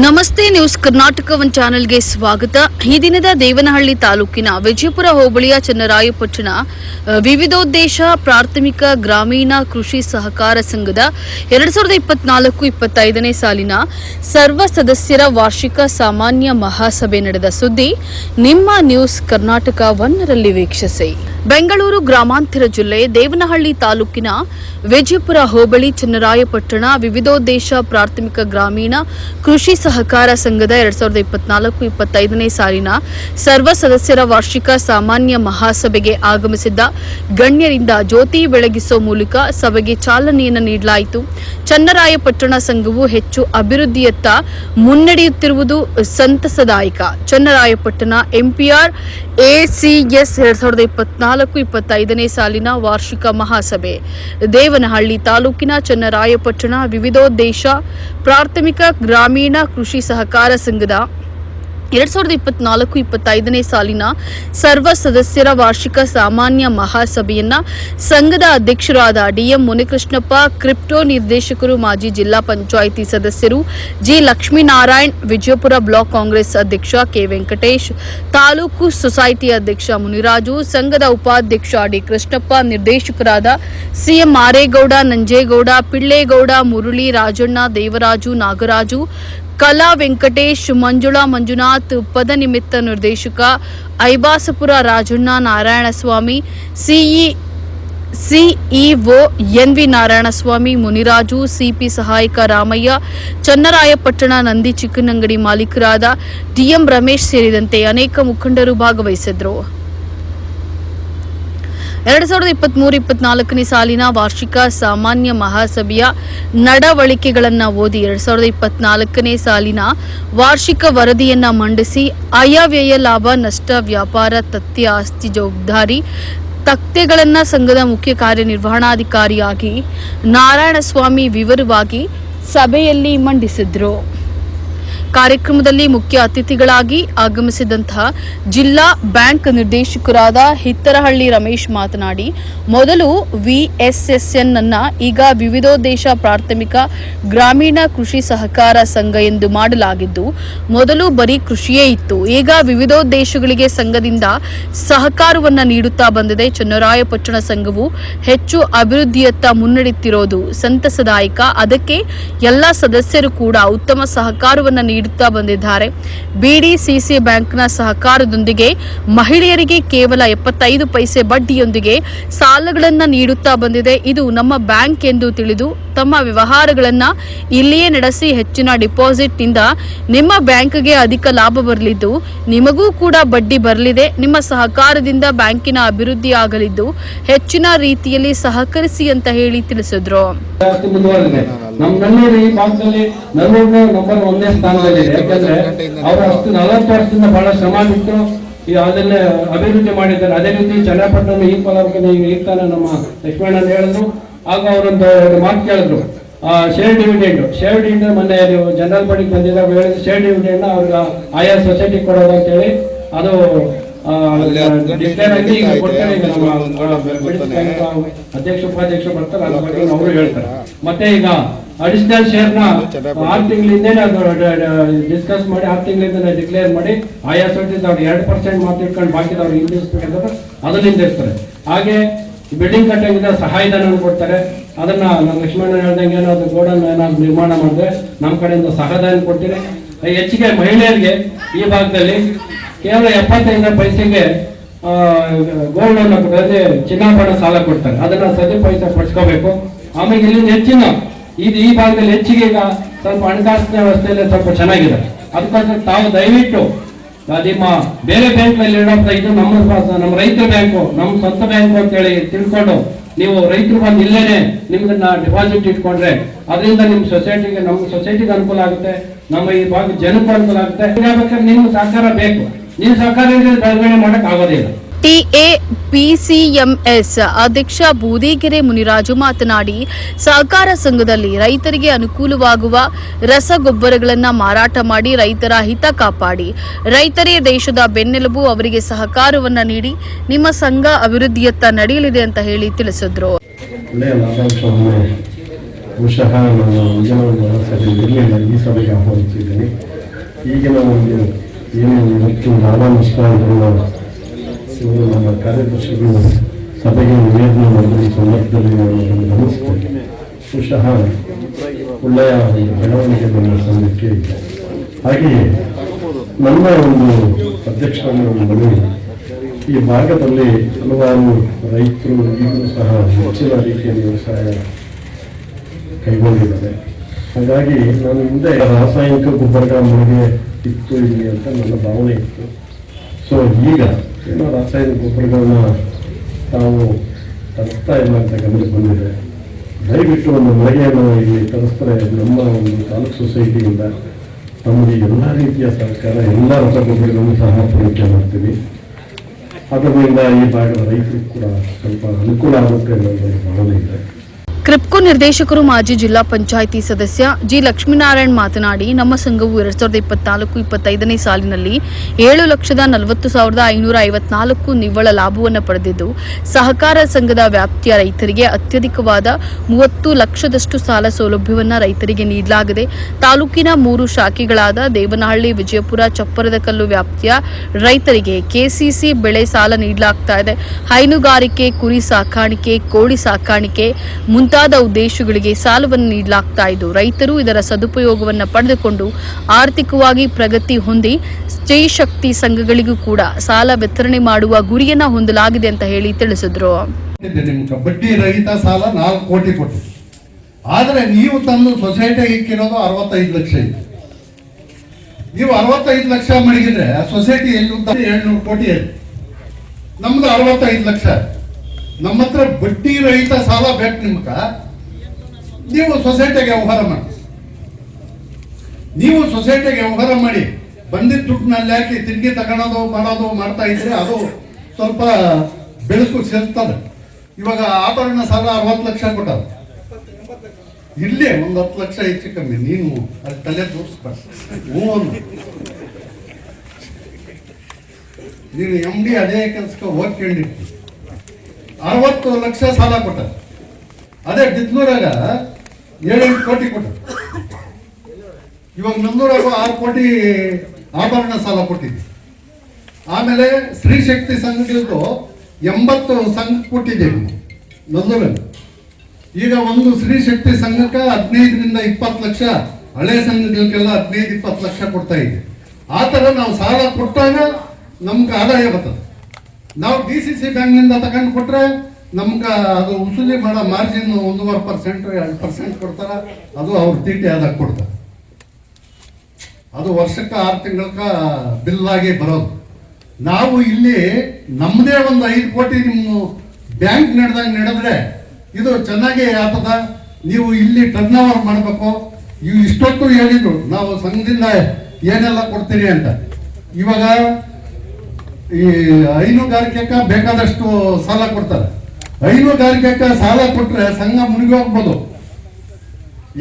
ನಮಸ್ತೆ news Karnataka one ಚಾನೆಲ್ಗೆ ಸ್ವಾಗತ. ಈ ದಿನದ ದೇವನಹಳ್ಳಿ ತಾಲೂಕಿನ ವಿಜಯಪುರ ಹೋಬಳಿಯ ಚನ್ನರಾಯಪಟ್ಟಣ ವಿವಿಧೋದ್ದೇಶ ಪ್ರಾಥಮಿಕ ಗ್ರಾಮೀಣ ಕೃಷಿ ಸಹಕಾರ ಸಂಘದ ಎರಡ್ ಸಾವಿರದ ಇಪ್ಪತ್ನಾಲ್ಕು ಇಪ್ಪತ್ತೈದನೇ ಸಾಲಿನ ಸರ್ವ ಸದಸ್ಯರ ವಾರ್ಷಿಕ ಸಾಮಾನ್ಯ ಮಹಾಸಭೆ ನಡೆದ ಸುದ್ದಿ ನಿಮ್ಮ ನ್ಯೂಸ್ ಕರ್ನಾಟಕ ಒನ್ನರಲ್ಲಿ ವೀಕ್ಷಿಸಿ. ಬೆಂಗಳೂರು ಗ್ರಾಮಾಂತರ ಜಿಲ್ಲೆ ದೇವನಹಳ್ಳಿ ತಾಲೂಕಿನ ವಿಜಯಪುರ ಹೋಬಳಿ ಚನ್ನರಾಯಪಟ್ಟಣ ವಿವಿಧೋದ್ದೇಶ ಪ್ರಾಥಮಿಕ ಗ್ರಾಮೀಣ ಕೃಷಿ ಸಹಕಾರ ಸಂಘದ ಎರಡ್ ಸಾವಿರದ ಇಪ್ಪತ್ನಾಲ್ಕು ಇಪ್ಪತ್ತೈದನೇ ಸಾಲಿನ ಸರ್ವ ಸದಸ್ಯರ ವಾರ್ಷಿಕ ಸಾಮಾನ್ಯ ಮಹಾಸಭೆಗೆ ಆಗಮಿಸಿದ್ದ ಗಣ್ಯರಿಂದ ಜ್ಯೋತಿ ಬೆಳಗಿಸುವ ಮೂಲಕ ಸಭೆಗೆ ಚಾಲನೆಯನ್ನು ನೀಡಲಾಯಿತು. ಚನ್ನರಾಯಪಟ್ಟಣ ಸಂಘವು ಹೆಚ್ಚು ಅಭಿವೃದ್ಧಿಯತ್ತ ಮುನ್ನಡೆಯುತ್ತಿರುವುದು ಸಂತಸದಾಯಕ. ಚನ್ನರಾಯಪಟ್ಟಣ ಎಂಪಿಆರ್ ಎಸಿಎಸ್ ಎರಡ್ ಸಾವಿರದ ಇಪ್ಪತ್ನಾಲ್ಕು ಇಪ್ಪತ್ತೈದನೇ ಸಾಲಿನ ವಾರ್ಷಿಕ ಮಹಾಸಭೆ. ದೇವನಹಳ್ಳಿ ತಾಲೂಕಿನ ಚನ್ನರಾಯಪಟ್ಟಣ ವಿವಿಧೋದ್ದೇಶ ಪ್ರಾಥಮಿಕ ಗ್ರಾಮೀಣ ಕೃಷಿ ಸಹಕಾರ ಸಂಘದ ಎರಡ್ ಸಾವಿರದ ಇಪ್ಪತ್ನಾಲ್ಕು ಇಪ್ಪತ್ತೈದನೇ ಸಾಲಿನ ಸರ್ವ ಸದಸ್ಯರ ವಾರ್ಷಿಕ ಸಾಮಾನ್ಯ ಮಹಾಸಭೆಯನ್ನ ಸಂಘದ ಅಧ್ಯಕ್ಷರಾದ ಡಿಎಂ ಮುನಿಕೃಷ್ಣಪ್ಪ, ಕ್ರಿಪ್ಟೋ ನಿರ್ದೇಶಕರು, ಮಾಜಿ ಜಿಲ್ಲಾ ಪಂಚಾಯಿತಿ ಸದಸ್ಯರು ಜಿ ಲಕ್ಷ್ಮೀನಾರಾಯಣ್, ವಿಜಯಪುರ ಬ್ಲಾಕ್ ಕಾಂಗ್ರೆಸ್ ಅಧ್ಯಕ್ಷ ಕೆ ವೆಂಕಟೇಶ್, ತಾಲೂಕು ಸೊಸೈಟಿ ಅಧ್ಯಕ್ಷ ಮುನಿರಾಜು, ಸಂಘದ ಉಪಾಧ್ಯಕ್ಷ ಡಿ ಕೃಷ್ಣಪ್ಪ, ನಿರ್ದೇಶಕರಾದ ಸಿಎಂ ಮಾರೇಗೌಡ ನಂಜೇಗೌಡ, ಪಿಳ್ಳೇಗೌಡ, ಮುರುಳಿ, ರಾಜಣ್ಣ, ದೇವರಾಜು, ನಾಗರಾಜು ಕಲಾ ವೆಂಕಟೇಶ್, ಮಂಜುಳಾ ಮಂಜುನಾಥ್ ಪದನಿಮಿತ್ತ ನಿರ್ದೇಶಕ Aibasapura Rajanna Narayanaswamy, CE, CEO NV Narayanaswamy, Muniraju, CP ಸಹಾಯಕ ರಾಮಯ್ಯ, ಚನ್ನರಾಯಪಟ್ಟಣ ನಂದಿ ಚಿಕ್ಕನಂಗಡಿ ಮಾಲೀಕರಾದ ಡಿಎಂ ರಮೇಶ್ ಸೇರಿದಂತೆ ಅನೇಕ ಮುಖಂಡರು ಭಾಗವಹಿಸಿದ್ರು ಎರಡ್ ಸಾವಿರದ ಇಪ್ಪತ್ಮೂರು ಇಪ್ಪತ್ನಾಲ್ಕನೇ ಸಾಲಿನ ವಾರ್ಷಿಕ ಸಾಮಾನ್ಯ ಮಹಾಸಭೆಯ ನಡವಳಿಕೆಗಳನ್ನು ಓದಿ ಎರಡ್ ಸಾವಿರದ ಇಪ್ಪತ್ನಾಲ್ಕನೇ ಸಾಲಿನ ವಾರ್ಷಿಕ ವರದಿಯನ್ನ ಮಂಡಿಸಿ ಆಯವ್ಯಯ ಲಾಭ, ನಷ್ಟ, ವ್ಯಾಪಾರ, ತಥ್ಯ, ಆಸ್ತಿ ಜವಾಬ್ದಾರಿ, ತಕ್ತೆಗಳನ್ನ ಸಂಘದ ಮುಖ್ಯ ಕಾರ್ಯನಿರ್ವಹಣಾಧಿಕಾರಿಯಾಗಿ ನಾರಾಯಣಸ್ವಾಮಿ ವಿವರವಾಗಿ ಸಭೆಯಲ್ಲಿ ಮಂಡಿಸಿದ್ರು. ಕಾರ್ಯಕ್ರಮದಲ್ಲಿ ಮುಖ್ಯ ಅತಿಥಿಗಳಾಗಿ ಆಗಮಿಸಿದಂತಹ ಜಿಲ್ಲಾ ಬ್ಯಾಂಕ್ ನಿರ್ದೇಶಕರಾದ ಹಿತ್ತರಹಳ್ಳಿ ರಮೇಶ್ ಮಾತನಾಡಿ, ಮೊದಲು ವಿಎಸ್ಎಸ್ಎನ್ ಅನ್ನ ಈಗ ವಿವಿಧೋದ್ದೇಶ ಪ್ರಾಥಮಿಕ ಗ್ರಾಮೀಣ ಕೃಷಿ ಸಹಕಾರ ಸಂಘ ಎಂದು ಮಾಡಲಾಗಿದ್ದು, ಮೊದಲು ಬರೀ ಕೃಷಿಯೇ ಇತ್ತು, ಈಗ ವಿವಿಧೋದ್ದೇಶಗಳಿಗೆ ಸಂಘದಿಂದ ಸಹಕಾರವನ್ನ ನೀಡುತ್ತಾ ಬಂದಿದೆ. ಚನ್ನರಾಯಪಟ್ಟಣ ಸಂಘವು ಹೆಚ್ಚು ಅಭಿವೃದ್ಧಿಯತ್ತ ಮುನ್ನಡೆಯುತ್ತಿರೋದು ಸಂತಸದಾಯಕ. ಅದಕ್ಕೆ ಎಲ್ಲ ಸದಸ್ಯರು ಕೂಡ ಉತ್ತಮ ಸಹಕಾರವನ್ನ ನೀಡುತ್ತಾ ಬಂದಿದ್ದಾರೆ. ಬಿಡಿಸಿಸಿ ಬ್ಯಾಂಕ್ನ ಸಹಕಾರದೊಂದಿಗೆ ಮಹಿಳೆಯರಿಗೆ ಕೇವಲ ಎಪ್ಪತ್ತೈದು ಪೈಸೆ ಬಡ್ಡಿಯೊಂದಿಗೆ ಸಾಲಗಳನ್ನು ನೀಡುತ್ತಾ ಬಂದಿದೆ. ಇದು ನಮ್ಮ ಬ್ಯಾಂಕ್ ಎಂದು ತಿಳಿದು ತಮ್ಮ ವ್ಯವಹಾರಗಳನ್ನು ಇಲ್ಲಿಯೇ ನಡೆಸಿ ಹೆಚ್ಚಿನ ಡಿಪಾಸಿಟ್ನಿಂದ ನಿಮ್ಮ ಬ್ಯಾಂಕ್ಗೆ ಅಧಿಕ ಲಾಭ ಬರಲಿದ್ದು, ನಿಮಗೂ ಕೂಡ ಬಡ್ಡಿ ಬರಲಿದೆ. ನಿಮ್ಮ ಸಹಕಾರದಿಂದ ಬ್ಯಾಂಕಿನ ಅಭಿವೃದ್ಧಿ ಆಗಲಿದ್ದು, ಹೆಚ್ಚಿನ ರೀತಿಯಲ್ಲಿ ಸಹಕರಿಸಿ ಅಂತ ಹೇಳಿ ತಿಳಿಸಿದ್ರು. ಜಾಸ್ತಿ ಮುಂದುವರೆದಿದೆ ನಮ್ ನಲ್ಲೂರು ಈ ಭಾಗದಲ್ಲಿ ನಲ್ಲೂರು ನಂಬರ್ ಒಂದೇ ಸ್ಥಾನದಲ್ಲಿದೆ. ಯಾಕಂದ್ರೆ ಅವರು ಅಷ್ಟು ನಲವತ್ತು ವರ್ಷದಿಂದ ಬಹಳ ಶ್ರಮ ಬಿಟ್ಟು ಈ ಅದನ್ನ ಅಭಿವೃದ್ಧಿ ಮಾಡಿದ್ದಾರೆ. ಅದೇ ರೀತಿ ಚನ್ನಪಟ್ಟಣ ಈ ಪದಾರ್ಥ ಇರ್ತಾನೆ ನಮ್ಮ ಅಂತ ಹೇಳಿದ್ರು. ಆಗ ಅವರೊಂದು ಎರಡು ಮಾತು ಕೇಳಿದ್ರು. ಶೇರ್ ಡಿವಿಡೆಂಡ್ ಶೇರ್ ಡಿವಿಡೆಂಡ್ ಮೊನ್ನೆ ನೀವು ಜನರಲ್ ಬಾಡಿಗೆ ಬಂದಿದ್ದಾಗ ಹೇಳಿದ್ರು. ಶೇರ್ ಡಿವಿಡೆಂಡ್ ಅವ್ರಿಗೆ ಆಯಾ ಸೊಸೈಟಿ ಕೊಡೋದು ಅಂತ ಹೇಳಿ ಅದು ಅಧ್ಯಕ್ಷ ಉಪಾಧ್ಯಕ್ಷ ಬರ್ತಾರೆ. ಅದ್ರ ಬಗ್ಗೆ ಅವರು ಹೇಳ್ತಾರೆ. ಮತ್ತೆ ಈಗ ಅಡಿಷನಲ್ ಶೇರ್ನ ಆರ್ ತಿಂಗಳಿಂದ ಡಿಸ್ಕಸ್ ಮಾಡಿ ಆರು ತಿಂಗಳಿಂದ ಡಿಕ್ಲೇರ್ ಮಾಡಿ ಆಯಾ ಸೊಸೈಟಿ ಅವ್ರು ಎರಡು ಪರ್ಸೆಂಟ್ ಮಾತು ಇಟ್ಕೊಂಡು ಬಾಕಿದವ್ರು ಹಿಂದಿಸ್ಬೇಕಂದ್ರೆ ಅದರಿಂದ ಇರ್ತಾರೆ ಹಾಗೆ ಬಿಲ್ಡಿಂಗ್ ಕಟ್ಟಂಗಿದ್ರೆ ಸಹಾಯಧನ ಕೊಡ್ತಾರೆ. ಅದನ್ನ ನಮ್ಮ ಲಕ್ಷ್ಮಣ ಹೇಳ್ದಂಗೆ ಏನಾದ್ರು ಗೋಡನ್ ಏನಾದ್ರು ನಿರ್ಮಾಣ ಮಾಡಿದ್ರೆ ನಮ್ಮ ಕಡೆಯಿಂದ ಸಹಾಯಧನ ಕೊಡ್ತೀರಿ. ಹೆಚ್ಚಿಗೆ ಮಹಿಳೆಯರಿಗೆ ಈ ಭಾಗದಲ್ಲಿ ಕೇವಲ ಎಪ್ಪತ್ತೈದು ಪೈಸೆಗೆ ಗೋಲ್ಡ್ ಲೋನ್ ಕೊಟ್ಟರೆ ಚಿನ್ನಾಭರಣ ಸಾಲ ಕೊಡ್ತಾರೆ. ಅದನ್ನ ಸದುಪಯೋಗ ಪಡಿಸ್ಕೋಬೇಕು. ಆಮೇಲೆ ಇಲ್ಲಿ ಹೆಚ್ಚಿನ ಇದು ಈ ಭಾಗದಲ್ಲಿ ಹೆಚ್ಚಿಗೆ ಈಗ ಸ್ವಲ್ಪ ಹಣಕಾಸಿನ ವ್ಯವಸ್ಥೆಯಲ್ಲಿ ಸ್ವಲ್ಪ ಚೆನ್ನಾಗಿದೆ. ಅದಕ್ಕೋಸ್ಕರ ತಾವು ದಯವಿಟ್ಟು ನಿಮ್ಮ ಬೇರೆ ಬ್ಯಾಂಕ್ನಲ್ಲಿ ಇಡೋಂಥ ಇದು ನಮ್ಮ ನಮ್ಮ ರೈತರ ಬ್ಯಾಂಕು, ನಮ್ಮ ಸ್ವಂತ ಬ್ಯಾಂಕು ಅಂತ ಹೇಳಿ ತಿಳ್ಕೊಂಡು ನೀವು ರೈತರು ಬಂದು ಇಲ್ಲೇನೆ ನಿಮ್ದನ್ನ ಡಿಪಾಸಿಟ್ ಇಟ್ಕೊಂಡ್ರೆ ಅದರಿಂದ ನಿಮ್ಮ ಸೊಸೈಟಿಗೆ, ನಮ್ಮ ಸೊಸೈಟಿಗೆ ಅನುಕೂಲ ಆಗುತ್ತೆ, ನಮ್ಮ ಈ ಭಾಗ ಜನಕ್ಕೂ ಅನುಕೂಲ ಆಗುತ್ತೆ. ನಿಮ್ಮ ಸಹಕಾರ ಬೇಕು. ನಿಮ್ಮ ಸಹಕಾರ ಇದ್ರೆ ಬೆಳವಣಿಗೆ ಮಾಡಕ್ ಆಗೋದಿಲ್ಲ ಟಿಎಪಿಸಿಎಂಎಸ್ ಅಧ್ಯಕ್ಷ ಬೂದಿಗೆರೆ ಮುನಿರಾಜು ಮಾತನಾಡಿ, ಸಹಕಾರ ಸಂಘದಲ್ಲಿ ರೈತರಿಗೆ ಅನುಕೂಲವಾಗುವ ರಸಗೊಬ್ಬರಗಳನ್ನು ಮಾರಾಟ ಮಾಡಿ ರೈತರ ಹಿತ ಕಾಪಾಡಿ, ರೈತರೇ ದೇಶದ ಬೆನ್ನೆಲುಬು, ಅವರಿಗೆ ಸಹಕಾರವನ್ನು ನೀಡಿ, ನಿಮ್ಮ ಸಂಘ ಅಭಿವೃದ್ಧಿಯತ್ತ ನಡೆಯಲಿದೆ ಅಂತ ಹೇಳಿ ತಿಳಿಸಿದ್ರು. ಈಗಿನ ಒಂದು ಏನು ಇವತ್ತು ಇವರು ನಮ್ಮ ಕಾರ್ಯದರ್ಶಿಗಳು ಸಭೆಗೆ ನಿವೇದನೆ ಮಾಡಿದ ಈ ಸಂದರ್ಭದಲ್ಲಿ ನಾನು ಗಮನಿಸ್ತೇನೆ ಬಹುಶಃ ಒಳ್ಳೆಯ ಈ ನಮ್ಮ ಸಂಘಕ್ಕೆ ಹಾಗೆಯೇ ನನ್ನ ಒಂದು ಅಧ್ಯಕ್ಷರ ಒಂದು ಮನವಿ, ಈ ಭಾಗದಲ್ಲಿ ಹಲವಾರು ರೈತರು ಈಗಲೂ ಸಹ ಹೆಚ್ಚಿನ ರೀತಿಯ ವ್ಯವಸಾಯ ಕೈಗೊಂಡಿದ್ದಾರೆ. ಹಾಗಾಗಿ ನಾನು ಹಿಂದೆ ರಾಸಾಯನಿಕ ಗೊಬ್ಬರಗಳ ಮನೆಗೆ ಇತ್ತು ಇಲ್ಲಿ ಅಂತ ನನ್ನ ಭಾವನೆ ಇತ್ತು. ಸೊ ಈಗ ಏನೋ ರಾಸಾಯನಿಕ ಗೊಬ್ಬರಗಳನ್ನ ತಾವು ತರಿಸ್ತಾ ಇಲ್ಲ ಅಂತ ಗಮನಕ್ಕೆ ಬಂದಿದೆ. ದಯವಿಟ್ಟು ಒಂದು ಮಳಿಗೆಯನ್ನು ಇಲ್ಲಿ ತರಿಸ್ತಾರೆ ನಮ್ಮ ಒಂದು ತಾಲೂಕು ಸೊಸೈಟಿಯಿಂದ. ನಮಗೆ ಎಲ್ಲ ರೀತಿಯ ಸರ್ಕಾರ ಎಲ್ಲ ರಸಗೊಬ್ಬರಗಳನ್ನು ಸಹ ಪೂರೈಕೆ ಮಾಡ್ತೀವಿ. ಅದರಿಂದ ಈ ಭಾಗದ ರೈತರಿಗೆ ಕೂಡ ಸ್ವಲ್ಪ ಅನುಕೂಲ ಆಗುತ್ತೆ ಅನ್ನೋದು ಭಾವನೆ ಇದೆ. ಕ್ರಿಪ್ಕೋ ನಿರ್ದೇಶಕರು ಮಾಜಿ ಜಿಲ್ಲಾ ಪಂಚಾಯಿತಿ ಸದಸ್ಯ ಜಿ ಲಕ್ಷ್ಮೀನಾರಾಯಣ್ ಮಾತನಾಡಿ, ನಮ್ಮ ಸಂಘವು ಎರಡ್ ಸಾವಿರದ ಇಪ್ಪತ್ನಾಲ್ಕು, ಇಪ್ಪತ್ತೈದನೇ ಸಾಲಿನಲ್ಲಿ ಏಳು ಲಕ್ಷದ ನಲವತ್ತು ಸಾವಿರದ ಐನೂರ ಐವತ್ನಾಲ್ಕು ನಿವ್ವಳ ಲಾಭವನ್ನು ಪಡೆದಿದ್ದು, ಸಹಕಾರ ಸಂಘದ ವ್ಯಾಪ್ತಿಯ ರೈತರಿಗೆ ಅತ್ಯಧಿಕವಾದ ಮೂವತ್ತು ಲಕ್ಷದಷ್ಟು ಸಾಲ ಸೌಲಭ್ಯವನ್ನು ರೈತರಿಗೆ ನೀಡಲಾಗಿದೆ. ತಾಲೂಕಿನ ಮೂರು ಶಾಖೆಗಳಾದ ದೇವನಹಳ್ಳಿ, ವಿಜಯಪುರ ಚಪ್ಪರದಕಲ್ಲು ವ್ಯಾಪ್ತಿಯ ರೈತರಿಗೆ ಕೆಸಿಸಿ ಬೆಳೆ ಸಾಲ ನೀಡಲಾಗ್ತಾ ಇದೆ. ಹೈನುಗಾರಿಕೆ, ಕುರಿ ಸಾಕಾಣಿಕೆ, ಕೋಳಿ ಸಾಕಾಣಿಕೆ ಮುಂತಾದ ಉದ್ದೇಶಗಳಿಗೆ ಸಾಲವನ್ನು ನೀಡಲಾಗ್ತಾ ಇದ್ದು, ರೈತರು ಇದರ ಸದುಪಯೋಗವನ್ನು ಪಡೆದುಕೊಂಡು ಆರ್ಥಿಕವಾಗಿ ಪ್ರಗತಿ ಹೊಂದಿ ಸ್ತ್ರೀ ಶಕ್ತಿ ಸಂಘಗಳಿಗೂ ಕೂಡ ಸಾಲ ವಿತರಣೆ ಮಾಡುವ ಗುರಿಯನ್ನ ಹೊಂದಲಾಗಿದೆ ಅಂತ ಹೇಳಿ ತಿಳಿಸಿದ್ರು. ಬಡ್ಡಿ ರಹಿತ ಸಾಲ ನಾಲ್ಕು ಕೋಟಿ ಕೊಟ್ಟು ಆದರೆ ನೀವು ತಂದು ಸೊಸೈಟಿಗೆ ಇಕ್ಕಿರೋದು ಅರವತ್ತೈದು ಲಕ್ಷ ಇದೆ. ನೀವು ಅರವತ್ತೈದು ಲಕ್ಷ ಮಡಗಿದ್ರೆ ಆ ಸೊಸೈಟಿ ಎಲ್ಲಿ ಉದ್ದ ಏಳ್ನೂರು ಕೋಟಿ ನಮ್ದು ಅರವತ್ತೈದು ಲಕ್ಷ. ನಮ್ಮ ಹತ್ರ ಬಡ್ಡಿ ರಹಿತ ಸಾಲ ಬೇಕು ನಿಮ್ಗ. ನೀವು ಸೊಸೈಟಿಗೆ ವ್ಯವಹಾರ ಮಾಡಿ. ನೀವು ಸೊಸೈಟಿಗೆ ವ್ಯವಹಾರ ಮಾಡಿ. ಬಂದಿದ್ದ ದುಡ್ಡಿನಲ್ಲಿ ಹಾಕಿ ತಿಂಡಿ ತಗೊಳೋದು, ಮಾಡೋದು, ಮಾಡ್ತಾ ಇದ್ರೆ ಅದು ಸ್ವಲ್ಪ ಬೆಳಕು ಸೇರ್ತದೆ. ಇವಾಗ ಆಭರಣ ಸಾಲ ಅರವತ್ತು ಲಕ್ಷ ಕೊಟ್ಟದ ಇಲ್ಲೇ ಒಂದು ಹತ್ತು ಲಕ್ಷ ಹೆಚ್ಚು ಕಮ್ಮಿ. ನೀನು ಅಲ್ಲಿ ತಲೆ ತೋರಿಸ್ಬಾರ್ದು ಹ್ಞೂ ನೀನು ಎಂ ಡಿ ಅದೇ ಕೆಲಸಕ್ಕೆ ಹೋಗ್ಕೊಂಡಿರ್ತಿ ಅರವತ್ತು ಲಕ್ಷ ಸಾಲ ಕೊಟ್ಟ. ಅದೇ ಡಿತ್ನೂರಾಗ ಏಳೆಂಟು ಕೋಟಿ ಕೊಟ್ಟ. ಇವಾಗ ನಮ್ಮೂರಾಗ ಆರು ಕೋಟಿ ಆಭರಣ ಸಾಲ ಕೊಟ್ಟಿದ್ವಿ ಆಮೇಲೆ ಸ್ತ್ರೀ ಶಕ್ತಿ ಸಂಘಗಳದ್ದು ಎಂಬತ್ತು ಸಂಘ ಕೊಟ್ಟಿದ್ದೇವೆ ನಂದೂರಲ್ಲಿ ಈಗ ಒಂದು ಸ್ತ್ರೀ ಶಕ್ತಿ ಸಂಘಕ್ಕೆ ಹದಿನೈದರಿಂದ ಇಪ್ಪತ್ತು ಲಕ್ಷ, ಹಳೆ ಸಂಘಗಳಿಗೆಲ್ಲ ಹದಿನೈದು ಇಪ್ಪತ್ತು ಲಕ್ಷ ಕೊಡ್ತಾ ಇದೆ. ಆ ಥರ ನಾವು ಸಾಲ ಕೊಟ್ಟಾಗ ನಮ್ಗೆ ಆದಾಯ ಬರ್ತದೆ. ನಾವು ಡಿ ಸಿ ಸಿ ಬ್ಯಾಂಕ್ನಿಂದ ತಗೊಂಡು ಕೊಟ್ರೆ ನಮ್ಗೆ ಅದು ಉಸುಲಿ ಮಾಡೋ ಮಾರ್ಜಿನ್ ಒಂದೂವರೆ ಪರ್ಸೆಂಟ್ ಎರಡು ಪರ್ಸೆಂಟ್ ಕೊಡ್ತಾರೆ. ಅದು ಅವ್ರ ತೀಟಿ ಆದಾಗ ಕೊಡ್ತಾರೆ. ಅದು ವರ್ಷಕ್ಕೆ ಆರು ತಿಂಗಳಕ್ಕೆ ಬಿಲ್ ಆಗಿ ಬರೋದು. ನಾವು ಇಲ್ಲಿ ನಮ್ಮದೇ ಒಂದು ಐದು ಕೋಟಿ ನಿಮ್ಮ ಬ್ಯಾಂಕ್ ನಡೆದಂಗೆ ನಡೆದ್ರೆ ಇದು ಚೆನ್ನಾಗಿ ಆಗ್ತದ. ನೀವು ಇಲ್ಲಿ ಟರ್ನ್ ಓವರ್ ಮಾಡಬೇಕು. ಇವು ಇಷ್ಟೊತ್ತು ಹೇಳಿದ್ರು ನಾವು ಸಂಘದಿಂದ ಏನೆಲ್ಲ ಕೊಡ್ತೀರಿ ಅಂತ. ಇವಾಗ ಈ ಹೈನುಗಾರಿಕೆಗೆ ಬೇಕಾದಷ್ಟು ಸಾಲ ಕೊಡ್ತಾರೆ. ಹೈನುಗಾರಿಕೆಗೆ ಸಾಲ ಕೊಟ್ಟರೆ ಸಂಘ ಮುಳುಗಿ ಹೋಗ್ಬೋದು.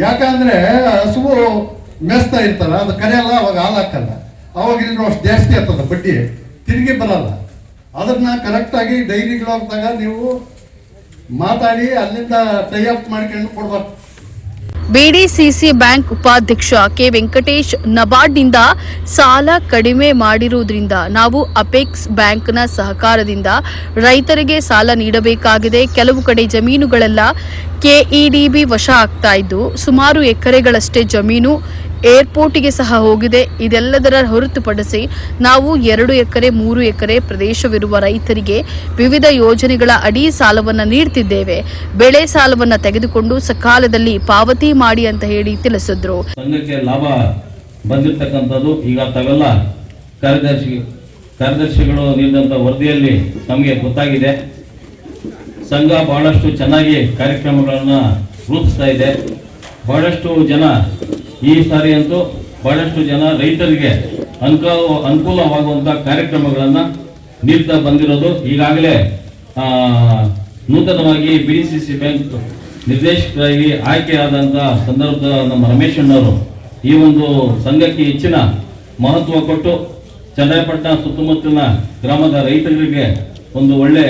ಯಾಕಂದ್ರೆ ಹಸುವು ಮೇಸ್ತಾ ಇರ್ತಾರ, ಅದು ಕರೆಯಲ್ಲ, ಅವಾಗ ಹಾಲು ಹಾಕಲ್ಲ. ಅವಾಗ ಇಲ್ಲಿರೋ ಅಷ್ಟು ಜಾಸ್ತಿ ಆಗ್ತದ ಬಡ್ಡಿ, ತಿರುಗಿ ಬರಲ್ಲ. ಅದನ್ನ ಕರೆಕ್ಟಾಗಿ ಡೈರಿಗಳಾಗ್ದಾಗ ನೀವು ಮಾತಾಡಿ ಅಲ್ಲಿಂದ ಟೈ ಅಪ್ ಮಾಡ್ಕೊಂಡು ಕೊಡ್ಬೇಕು. ಬಿಡಿಸಿಸಿ ಬ್ಯಾಂಕ್ ಉಪಾಧ್ಯಕ್ಷ ಕೆ ವೆಂಕಟೇಶ್ ನಬಾರ್ಡ್ನಿಂದ ಸಾಲ ಕಡಿಮೆ ಮಾಡಿರುವುದರಿಂದ ನಾವು ಅಪೆಕ್ಸ್ ಬ್ಯಾಂಕ್ನ ಸಹಕಾರದಿಂದ ರೈತರಿಗೆ ಸಾಲ ನೀಡಬೇಕಾಗಿದೆ. ಕೆಲವು ಕಡೆ ಜಮೀನುಗಳೆಲ್ಲ ಕೆಇಡಿಬಿ ವಶ ಆಗ್ತಾ ಇದ್ದು ಸುಮಾರು ಎಕರೆಗಳಷ್ಟೇ ಜಮೀನು ಏರ್ಪೋರ್ಟಿಗೆ ಸಹ ಹೋಗಿದೆ. ಇದೆಲ್ಲದರ ಹೊರತುಪಡಿಸಿ ನಾವು ಎರಡು ಎಕರೆ, ಮೂರು ಎಕರೆ ಪ್ರದೇಶವಿರುವ ರೈತರಿಗೆ ವಿವಿಧ ಯೋಜನೆಗಳ ಅಡಿ ಸಾಲವನ್ನು ನೀಡ್ತಿದ್ದೇವೆ. ಬೆಳೆ ಸಾಲವನ್ನು ತೆಗೆದುಕೊಂಡು ಸಕಾಲದಲ್ಲಿ ಪಾವತಿ ಮಾಡಿ ಅಂತ ಹೇಳಿ ತಿಳಿಸಿದ್ರು. ಸಂಘಕ್ಕೆ ಲಾಭ ಬಂದಿರತಕ್ಕಂಥದ್ದು ಈಗ ತಾವೆಲ್ಲ ಕಾರ್ಯದರ್ಶಿ, ಕಾರ್ಯದರ್ಶಿಗಳು ನೀಡಿದಂಥ ವರದಿಯಲ್ಲಿ ನಮಗೆ ಗೊತ್ತಾಗಿದೆ. ಸಂಘ ಬಹಳಷ್ಟು ಚೆನ್ನಾಗಿ ಕಾರ್ಯಕ್ರಮಗಳನ್ನು ರೂಪಿಸ್ತಾ ಇದೆ. ಬಹಳಷ್ಟು ಜನ ಈ ಸಾರಿ ಅಂತೂ ಬಹಳಷ್ಟು ಜನ ರೈತರಿಗೆ ಅನುಕೂಲ ಅನುಕೂಲವಾಗುವಂಥ ಕಾರ್ಯಕ್ರಮಗಳನ್ನು ನೀಡ್ತಾ ಬಂದಿರೋದು. ಈಗಾಗಲೇ ನೂತನವಾಗಿ ಬಿ ಸಿ ಸಿ ಬ್ಯಾಂಕ್ ನಿರ್ದೇಶಕರಾಗಿ ಆಯ್ಕೆಯಾದಂಥ ಸಂದರ್ಭದ ನಮ್ಮ ರಮೇಶ್ ಅಣ್ಣವರು ಈ ಒಂದು ಸಂಘಕ್ಕೆ ಹೆಚ್ಚಿನ ಮಹತ್ವ ಕೊಟ್ಟು ಚನ್ನರಾಯಪಟ್ಟಣ ಸುತ್ತಮುತ್ತಲಿನ ಗ್ರಾಮದ ರೈತರಿಗೆ ಒಂದು ಒಳ್ಳೆ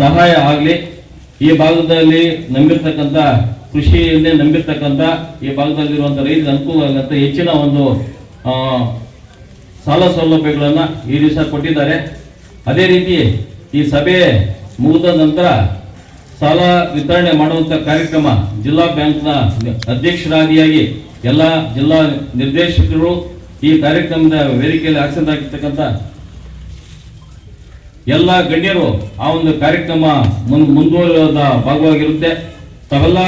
ಸಹಾಯ ಆಗಲಿ. ಈ ಭಾಗದಲ್ಲಿ ನಂಬಿರ್ತಕ್ಕಂಥ ಕೃಷಿಯನ್ನೇ ನಂಬಿರ್ತಕ್ಕಂಥ ಈ ಭಾಗದಲ್ಲಿರುವಂಥ ರೈತರ ಅನುಕೂಲ ಆಗಂತ ಹೆಚ್ಚಿನ ಒಂದು ಸಾಲ ಸೌಲಭ್ಯಗಳನ್ನು ಈ ದಿವಸ ಕೊಟ್ಟಿದ್ದಾರೆ. ಅದೇ ರೀತಿ ಈ ಸಭೆ ಮುಗಿದ ನಂತರ ಸಾಲ ವಿತರಣೆ ಮಾಡುವಂತ ಕಾರ್ಯಕ್ರಮ ಜಿಲ್ಲಾ ಬ್ಯಾಂಕ್ನ ಅಧ್ಯಕ್ಷರಾದಿಯಾಗಿ ಎಲ್ಲ ಜಿಲ್ಲಾ ನಿರ್ದೇಶಕರು ಈ ಕಾರ್ಯಕ್ರಮದ ವೇದಿಕೆಯಲ್ಲಿ ಆಸೀನರಾಗಿರ್ತಕ್ಕಂಥ ಎಲ್ಲ ಗಣ್ಯರು ಆ ಒಂದು ಕಾರ್ಯಕ್ರಮ ಮುನ್, ಮುಂದುವರಿದ ಭಾಗವಾಗಿರುತ್ತೆ. ತಾವೆಲ್ಲ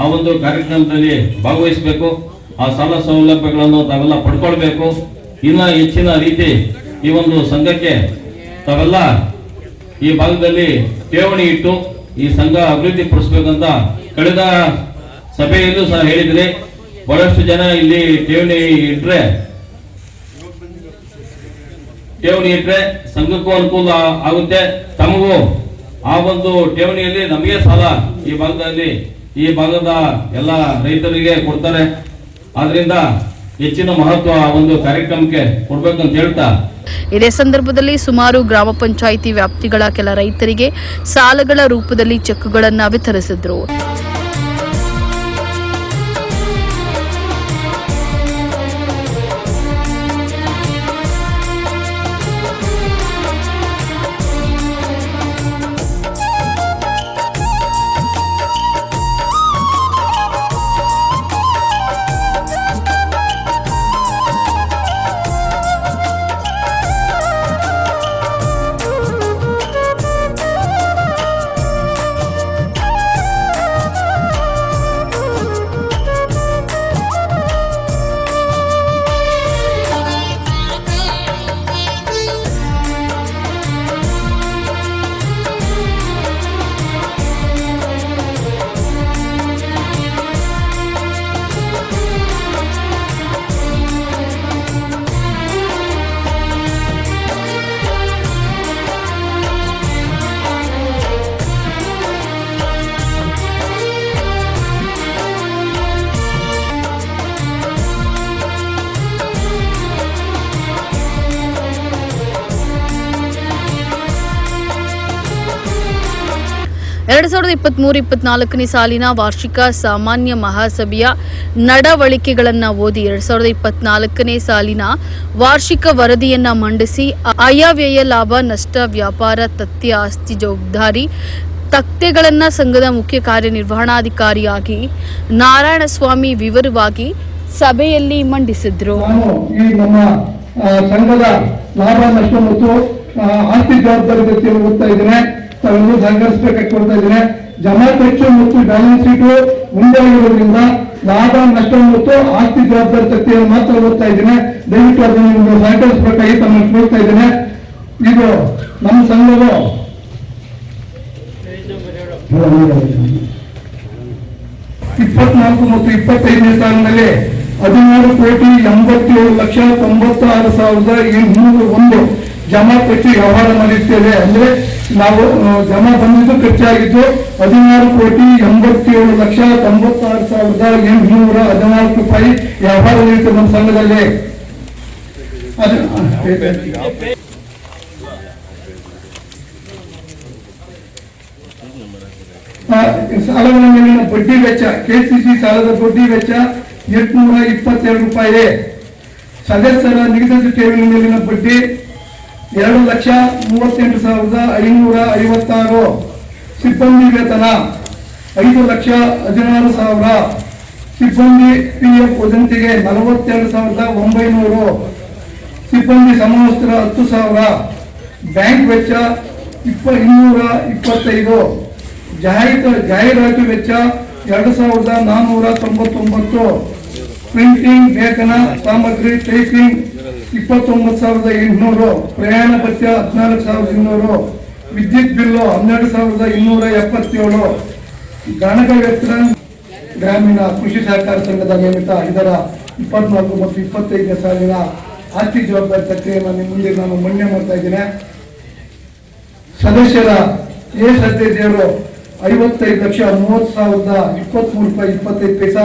ಆ ಒಂದು ಕಾರ್ಯಕ್ರಮದಲ್ಲಿ ಭಾಗವಹಿಸಬೇಕು. ಆ ಸಾಲ ಸೌಲಭ್ಯಗಳನ್ನು ತಾವೆಲ್ಲ ಪಡ್ಕೊಳ್ಬೇಕು. ಇನ್ನ ಹೆಚ್ಚಿನ ರೀತಿ ಈ ಒಂದು ಸಂಘಕ್ಕೆ ತಾವೆಲ್ಲ ಈ ಭಾಗದಲ್ಲಿ ಠೇವಣಿ ಇಟ್ಟು ಈ ಸಂಘ ಅಭಿವೃದ್ಧಿ ಪಡಿಸ್ಬೇಕಂತ ಕಳೆದ ಸಭೆಯಲ್ಲೂ ಸಹ ಹೇಳಿದ್ರಿ. ಬಹಳಷ್ಟು ಜನ ಇಲ್ಲಿ ಠೇವಣಿ ಇಟ್ರೆ ಠೇವಣಿ ಇಟ್ರೆ ಸಂಘಕ್ಕೂ ಅನುಕೂಲ ಆಗುತ್ತೆ. ತಮಗೂ ಆ ಒಂದು ಠೇವಣಿಯಲ್ಲಿ ನಮಗೆ ಸಾಲ ಈ ಭಾಗದಲ್ಲಿ ಈ ಭಾಗದ ಎಲ್ಲ ರೈತರಿಗೆ ಕೊಡ್ತಾರೆ. ಆದ್ರಿಂದ ಹೆಚ್ಚಿನ ಮಹತ್ವ ಒಂದು ಕಾರ್ಯಕ್ರಮಕ್ಕೆ ಕೊಡ್ಬೇಕಂತ ಹೇಳ್ತಾ. ಇದೇ ಸಂದರ್ಭದಲ್ಲಿ ಸುಮಾರು ಗ್ರಾಮ ಪಂಚಾಯಿತಿ ವ್ಯಾಪ್ತಿಗಳ ಕೆಲ ರೈತರಿಗೆ ಸಾಲಗಳ ರೂಪದಲ್ಲಿ ಚೆಕ್ಗಳನ್ನು ವಿತರಿಸಿದ್ರು. ಎರಡ್ ಸಾವಿರದ ಇಪ್ಪತ್ತ್ ಮೂರು ಇಪ್ಪತ್ನಾಲ್ಕನೇ ಸಾಲಿನ ವಾರ್ಷಿಕ ಸಾಮಾನ್ಯ ಮಹಾಸಭೆಯ ನಡವಳಿಕೆಗಳನ್ನ ಓದಿ ಎರಡ್ ಸಾವಿರದ ಇಪ್ಪತ್ನಾಲ್ಕನೇ ಸಾಲಿನ ವಾರ್ಷಿಕ ವರದಿಯನ್ನ ಮಂಡಿಸಿ ಆಯವ್ಯಯ ಲಾಭ, ನಷ್ಟ, ವ್ಯಾಪಾರ, ತಥ್ಯ, ಆಸ್ತಿ ಜವಾಬ್ದಾರಿ, ತಕ್ತೆಗಳನ್ನ ಸಂಘದ ಮುಖ್ಯ ಕಾರ್ಯನಿರ್ವಹಣಾಧಿಕಾರಿಯಾಗಿ ನಾರಾಯಣಸ್ವಾಮಿ ವಿವರವಾಗಿ ಸಭೆಯಲ್ಲಿ ಮಂಡಿಸಿದ್ರು. ಸಂಘದ ಲಾಭ, ನಷ್ಟ ಮತ್ತು ಆಸ್ತಿ ಜವಾಬ್ದಾರಿ ತಾವೆಲ್ಲರೂ ಸಹಕರಿಸಬೇಕಾಗಿ ಕೊಡ್ತಾ ಇದ್ದೇನೆ ಜಮಾ ಖರ್ಚು ಮತ್ತು ಬ್ಯಾಲೆನ್ಸ್ ಶೀಟು ಮುಂದೆ ಲಾಭ, ನಷ್ಟ ಮತ್ತು ಆಸ್ತಿ ಜವಾಬ್ದಾರಿ ತತ್ತೆಯನ್ನು ಮಾತ್ರ ಓದ್ತಾ ಇದ್ದೇನೆ. ದಯವಿಟ್ಟು ಅದನ್ನು ಸಹಕರಿಸಬೇಕಾಗಿ ತಮ್ಮನ್ನು ಕೇಳ್ತಾ ಇದ್ದೇನೆ. ಇದು ನಮ್ಮ ಸಂಘದ ಇಪ್ಪತ್ನಾಲ್ಕು ಮತ್ತು ಇಪ್ಪತ್ತೈದನೇ ಸಾಲಿನಲ್ಲಿ ಹದಿನಾರು ಕೋಟಿ ಎಂಬತ್ತೇಳು ಲಕ್ಷ ತೊಂಬತ್ತಾರು ಸಾವಿರದ ಇನ್ನೂರ ಒಂದು ಜಮಾ ಪಟ್ಟಿ ವ್ಯವಹಾರ ಮಾಡಿರ್ತೇವೆ ಅಂದ್ರೆ ನಾವು ಜಮಾ ಬಂದಿದ್ದು ಖರ್ಚಾಗಿದ್ದು ಹದಿನಾರು ಕೋಟಿ ಎಂಬತ್ತೇಳು ಲಕ್ಷ ತೊಂಬತ್ತಾರು ಸಾವಿರದ ಎಂಟುನೂರ ಹದಿನಾಲ್ಕು ರೂಪಾಯಿ ವ್ಯಾಪಾರ ನಡೀತದೆ ನಮ್ಮ ಸಂಘದಲ್ಲಿ. ಸಾಲಗಳ ಮೇಲಿನ ಬಡ್ಡಿ ವೆಚ್ಚ, ಕೆಸಿಸಿ ಸಾಲದ ಬಡ್ಡಿ ವೆಚ್ಚ ಎಂಟುನೂರ ಇಪ್ಪತ್ತೆರಡು ರೂಪಾಯಿ. ಸದಸ್ಯರ ನಿಗದಿತ ಠೇವಣಿ ಮೇಲಿನ ಬಡ್ಡಿ ಎರಡು ಲಕ್ಷ ಮೂವತ್ತೆಂಟು ಸಾವಿರದ ಐನೂರ ಐವತ್ತಾರು ಸಿಬ್ಬಂದಿ ವೇತನ, ಐದು ಲಕ್ಷ ಹದಿನಾರು ಸಾವಿರ ಸಿಬ್ಬಂದಿ ಪಿ ಎಫ್ ವದಂತಿಗೆ ನಲವತ್ತೆರಡು ಸಾವಿರದ ಒಂಬೈನೂರು ಸಿಬ್ಬಂದಿ ಸಮವಸ್ತ್ರ ಹತ್ತು ಸಾವಿರ, ಬ್ಯಾಂಕ್ ವೆಚ್ಚ ಇಪ್ಪ ಇನ್ನೂರ ಇಪ್ಪತ್ತೈದು, ಜಾಹೀರಾತು ಜಾಹೀರಾತು ವೆಚ್ಚ ಎರಡು ಸಾವಿರದ ನಾನ್ನೂರ ತೊಂಬತ್ತೊಂಬತ್ತು. ಪ್ರಿಂಟಿಂಗ್ ವೇತನ, ಸಾಮಗ್ರಿ ಟೈಪಿಂಗ್ ಇಪ್ಪತ್ತೊಂಬತ್ತು ಸಾವಿರದ ಎಂಟುನೂರು, ಪ್ರಯಾಣ ಭತ್ಯ ಹದಿನಾಲ್ಕು ಸಾವಿರದ ಇನ್ನೂರು, ವಿದ್ಯುತ್ ಬಿಲ್ಲು ಹನ್ನೆರಡು ಸಾವಿರದ ಇನ್ನೂರ ಎಪ್ಪತ್ತೇಳು. ಗಣಕ ವೆಚ್ಚ ಗ್ರಾಮೀಣ ಕೃಷಿ ಸಹಕಾರ ಸಂಘದ ನೇಮಿತ ಇದರ ಇಪ್ಪತ್ನಾಲ್ಕು ಮತ್ತು ಇಪ್ಪತ್ತೈದನೇ ಸಾಲಿನ ಆಸ್ತಿ ಜವಾಬ್ದಾರಿ ಪ್ರಕ್ರಿಯೆಯನ್ನು ನಿಮ್ಮ ಮುಂದೆ ನಾನು ಮಂಡನೆ ಮಾಡ್ತಾ ಇದ್ದೇನೆ. ಸದಸ್ಯರ ಎ ಸದಸ್ಯರು ಐವತ್ತೈದು ಲಕ್ಷ ಮೂವತ್ತು ಸಾವಿರದ ಇಪ್ಪತ್ತ್ಮೂರು ರೂಪಾಯಿ ಇಪ್ಪತ್ತೈದು ಪೈಸಾ